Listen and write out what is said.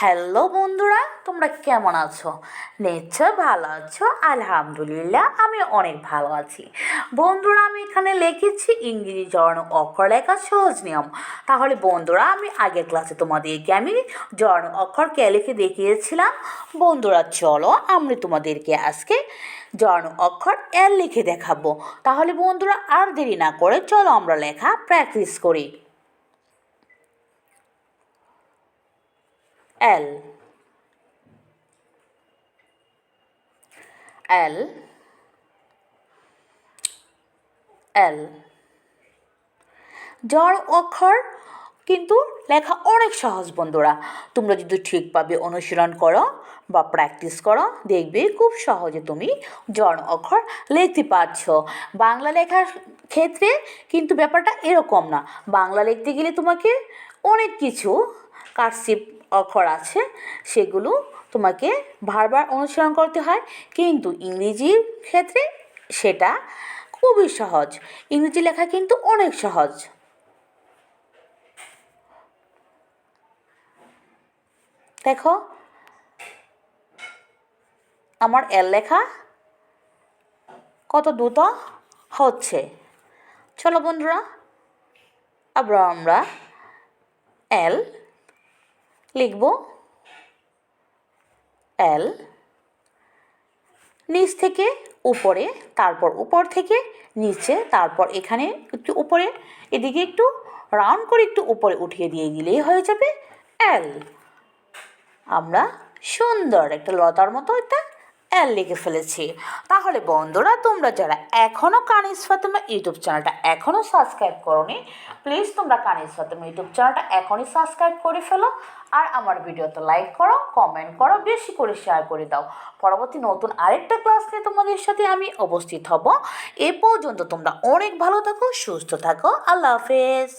Hello বন্ধুরা, তোমরা কেমন আছো? নিশ্চয় ভালো আছো, আলহামদুলিল্লাহ, আমি অনেক ভালো আছি। বন্ধুরা, আমি এখানে লিখেছি ইংরেজি জর্ণ অক্ষর লেখা সহজ নিয়ম। তাহলে বন্ধুরা, আমি আগের ক্লাসে তোমাদেরকে আমি জর্ণ অক্ষর কে লিখে দেখিয়েছিলাম। বন্ধুরা, চলো আমি তোমাদেরকে আজকে জর্ণ অক্ষর এল লিখে দেখাবো। তাহলে বন্ধুরা, আর দেরি না করে চলো আমরা লেখা প্র্যাকটিস করি। L. L. L. জড় অক্ষর কিন্তু লেখা অনেক সহজ বন্ধুরা। তোমরা যদি ঠিকভাবে অনুশীলন করো বা প্র্যাকটিস করো, দেখবে খুব সহজে তুমি জড় অক্ষর লিখতে পারছ। বাংলা লেখার ক্ষেত্রে কিন্তু ব্যাপারটা এরকম না। বাংলা লিখতে গেলে তোমাকে অনেক কিছু কারসিপ অক্ষর আছে, সেগুলো তোমাকে বারবার অনুসরণ করতে হয়। কিন্তু ইংরেজির ক্ষেত্রে সেটা খুবই সহজ। ইংরেজি লেখা কিন্তু অনেক সহজ। দেখো, আমার এল লেখা কত দ্রুত হচ্ছে। চলো বন্ধুরা আবার আমরা এল লিখব এল নিচ থেকে উপরে, তারপর উপর থেকে নিচে, তারপর এখানে একটু উপরে, এদিকে একটু রাউন্ড করে একটু উপরে উঠিয়ে দিয়ে দিলেই হয়ে যাবে এল আমরা সুন্দর একটা লতার মতো একটা এল লিখে ফেলেছি। তাহলে বন্ধুরা, তোমরা যারা এখনও কানিস ফাতেমা ইউটিউব চ্যানেলটা এখনও সাবস্ক্রাইব করোনি প্লিজ তোমরা কানিস ফাতেমা ইউটিউব চ্যানেলটা এখনই সাবস্ক্রাইব করে ফেলো আর আমার ভিডিওতে লাইক করো কমেন্ট করো, বেশি করে শেয়ার করে দাও। পরবর্তী নতুন আরেকটা ক্লাস নিয়ে তোমাদের সাথে আমি উপস্থিত হব। এ পর্যন্ত তোমরা অনেক ভালো থাকো, সুস্থ থাকো। আল্লাহ হাফেজ।